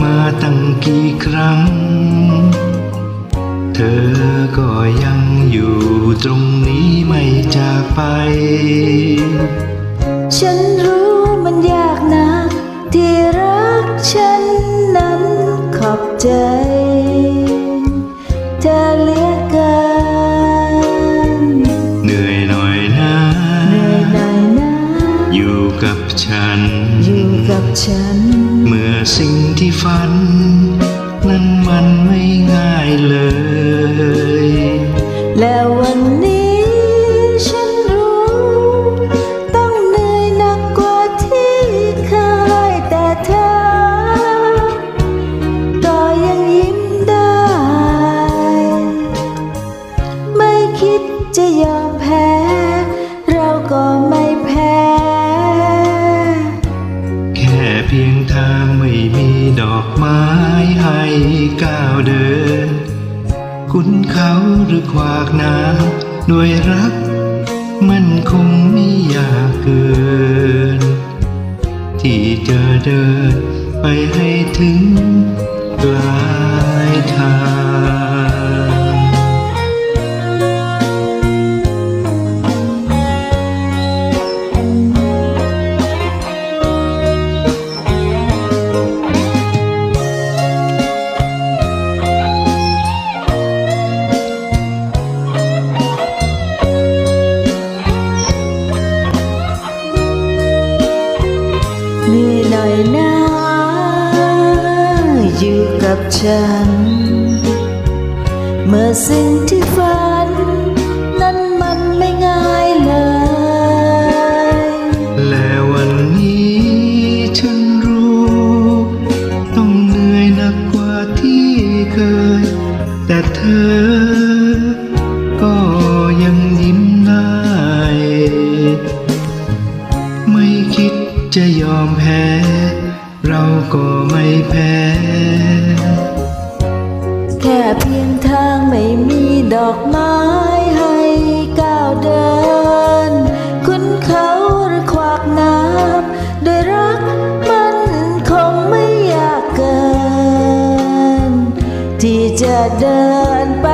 มาตั้งกี่ครั้ง เธอก็ยังอยู่ตรงนี้ไม่จากไป ฉันรู้มันยากนัก ที่รักฉันนั้นขอบใจ เธอเหลือเกินเหนื่อยหน่อยนะเหนื่อยหน่อยนะ อยู่กับฉัน อยู่กับฉันเมื่อ สิ่งที่ฝัน นั้นมันไม่ง่ายเลย และวันนี้ฉันรู้ ต้องเหนื่อยหนักกว่าที่เคยแต่เธอ ก็ยังยิ้มได้ ไม่คิดจะยอมแพ้ พียงทางไม่มีดอกไม้ให้ก้าวเดิน คุณเขาหรือขวากน้ำด้วยรัก มันคงไม่ยากเกิน ที่จะเดินไปให้ถึงปลายทาง อยู่กับฉัน เมื่อสิ่งที่ฝัน นั้นมันไม่ง่ายเลย และวันนี้ฉันรู้ ต้องเหนื่อยหนักกว่าที่เคย แต่เธอ ก็ยังยิ้มได้ ไม่คิดจะยอมแพ้ ก็ไม่แพ้ แค่เพียงทางไม่มีดอกไม้ให้ก้าวเดิน คุณเขาหรือขวากน้ำโดวยรักมันคงไม่ยากเกิน ที่จะเดินไป